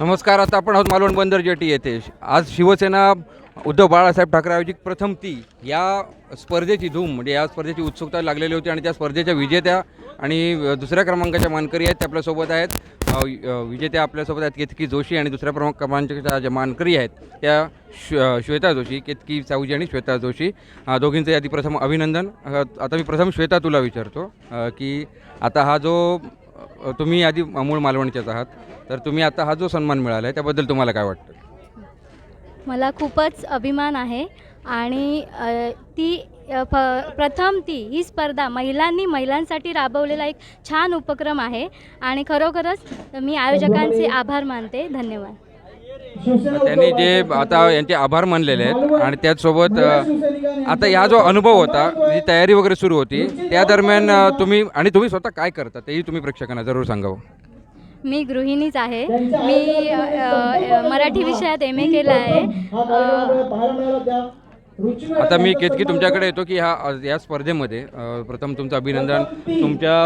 नमस्कार आता आपण आहोत मालवण बंदर जेटी येथे. आज शिवसेना उद्धव बाळासाहेब ठाकरे आयोजित प्रथम ती या स्पर्धेची धूम म्हणजे या स्पर्धेची उत्सुकता लागलेली होती आणि त्या स्पर्धेच्या विजेत्या आणि दुसऱ्या क्रमांकाच्या मानकरी आहेत ते आपल्यासोबत आहेत. विजेत्या आपल्यासोबत आहेत केतकी जोशी आणि दुसऱ्या प्रमा क्रमांकाच्या ज्या मानकरी आहेत त्या श्वेता जोशी केतकी साहूजी आणि श्वेता जोशी. दोघींचं यादी प्रथम अभिनंदन. आता मी प्रथम श्वेता तुला विचारतो की आता हा जो तुम्ही आधी मूळ मालवणच्याच आहात. तर तुम्ही आता हा जो सन्मान मिळाला आहे त्याबद्दल तुम्हाला काय वाटतं? मला खूपच अभिमान आहे आणि अ, ती अ, प प्रथम ती ही स्पर्धा महिलांनी महिलांसाठी राबवलेला एक छान उपक्रम आहे आणि खरोखरच मी आयोजकांचे आभार मानते. धन्यवाद. त्यांनी जे आता यांचे आभार मानलेले आहेत आणि त्याचसोबत अ, आता हा जो अनुभव होता जी तयारी वगैरे सुरू होती त्या दरम्यान तुम्ही आणि तुम्ही स्वतः काय करता तेही तुम्ही प्रेक्षकांना जरूर सांगावं. मी गृहिणीच आहे. मी मराठी विषयात एम ए केलं आहे. आता मी केतकी तुमच्याकडे येतो की ह्या या स्पर्धेमध्ये प्रथम तुमचं अभिनंदन तुमच्या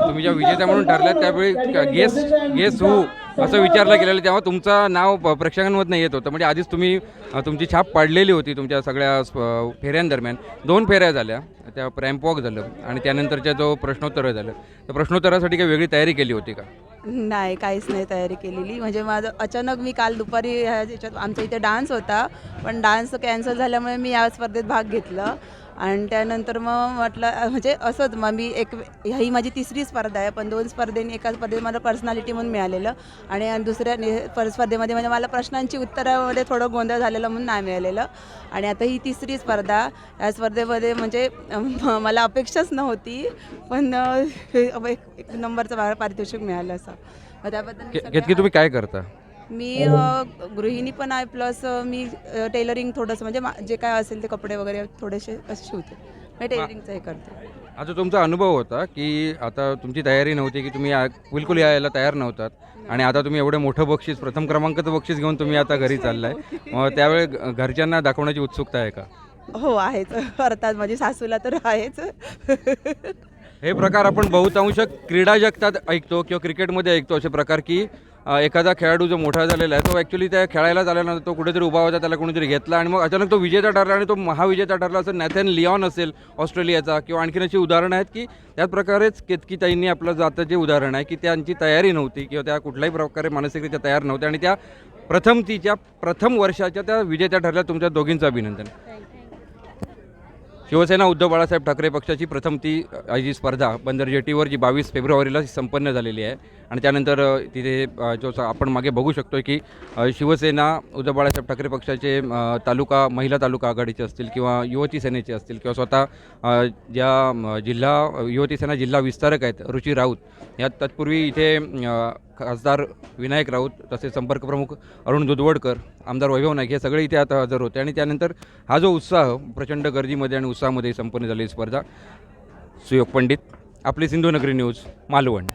तुम्ही ज्या विजेत्या म्हणून ठरल्यात त्यावेळी गेस गेस हू असं विचारलं गेलेलं तेव्हा तुमचं नाव प- प्रेक्षकांमधनं येत होतं. म्हणजे आधीच तुम्ही तुमची छाप पाडलेली होती तुमच्या सगळ्या फेऱ्यांदरम्यान. दोन फेऱ्या झाल्या. त्या रॅम्प झालं आणि त्यानंतरच्या जो प्रश्नोत्तर झालं. तर प्रश्नोत्तरासाठी काही वेगळी तयारी केली होती का? नाही काहीच नाही तयारी केलेली. म्हणजे माझं अचानक मी काल दुपारी ह्याच्यात याच्यात आमच्या इथे डान्स होता. पण डान्स कॅन्सल झाल्यामुळे मी या स्पर्धेत भाग घेतला. आणि त्यानंतर मग म्हटलं म्हणजे असंच मग मी एक ही माझी तिसरी स्पर्धा आहे पण दोन स्पर्धेने एका स्पर्धेत मला पर्सनॅलिटी म्हणून मिळालेलं आणि दुसऱ्या स्पर्धेमध्ये म्हणजे मला प्रश्नांची उत्तरामध्ये थोडं गोंधळ झालेलं म्हणून नाही मिळालेलं. आणि आता ही तिसरी स्पर्धा या स्पर्धेमध्ये म्हणजे मला अपेक्षाच नव्हती पण एक नंबरचं पारितोषिक मिळालं असं. मग त्याबद्दल तुम्ही काय करता? मी अ, गृहिणी पण आहे प्लस मी टेलरिंग थोडंसं म्हणजे जे काय असेल ते कपडे वगैरे थोडेसे असे शिवते. मी टेलरिंगचं हे करते. आता तुमचा अनुभव होता की आता तुमची तयारी नव्हती की तुम्ही आ- बिलकुल यायला तयार नव्हतात. आणि आता तुम्ही एवढे मोठं बक्षीस प्रथम क्रमांकाचं बक्षीस घेऊन तुम्ही आता घरी चाललाय. मग त्यावेळी घ- घरच्यांना दाखवण्याची उत्सुकता आहे का? हो आहेच. अर्थात माझी सासूला तर आहेच. हे प्रकार आपण बहुतांश क्रीडा जगतात ऐकतो किंवा क्रिकेटमध्ये ऐकतो असे प्रकार की एखादा खेळाडू जो मोठा झालेला आहे तो ॲक्च्युली त्या खेळायला झाल्यानंतर तो कुठेतरी उभा होता त्याला कोणीतरी घेतला आणि मग अचानक तो विजेता ठरला आणि तो महाविजेता ठरला असं नॅथन लिऑन असेल ऑस्ट्रेलियाचा किंवा आणखीन अशी उदाहरणं आहेत की त्याच प्रकारेच केतकीताईंनी आपलं जातं जे उदाहरण आहे की त्यांची तयारी नव्हती किंवा त्या कुठल्याही प्रकारे मानसिकरित्या तयार नव्हत्या आणि त्या प्रथम तिच्या प्रथम वर्षाच्या त्या विजेत्या ठरल्या तुमच्या दोघींचं अभिनंदन. शिवसेना उद्धव बाळासाहेब ठाकरे पक्षाची प्रथम ती जी स्पर्धा बंदर जेटीवर जी बावीस फेब्रुवारीला संपन्न झालेली आहे. आणि त्यानंतर तिथे जो आपण मागे बघू शकतो की शिवसेना उद्धव बाळासाहेब ठाकरे पक्षाचे तालुका महिला तालुका आघाडीचे असतील किंवा युवती सेनेचे असतील किंवा स्वतः ज्या जिल्हा युवती सेना जिल्हा विस्तारक आहेत रुची राऊत या तत्पूर्वी इथे खासदार विनायक राऊत तसेच संपर्क प्रमुख अरुण दुधवडकर आमदार वैभव नाईक हे सगळे इथे आता हजर होते. आणि त्यानंतर हा जो उत्साह प्रचंड गर्दीमध्ये आणि उत्साहामध्ये संपन्न झाली स्पर्धा सुयोग पंडित आपली सिंधुनगरी न्यूज मालवण.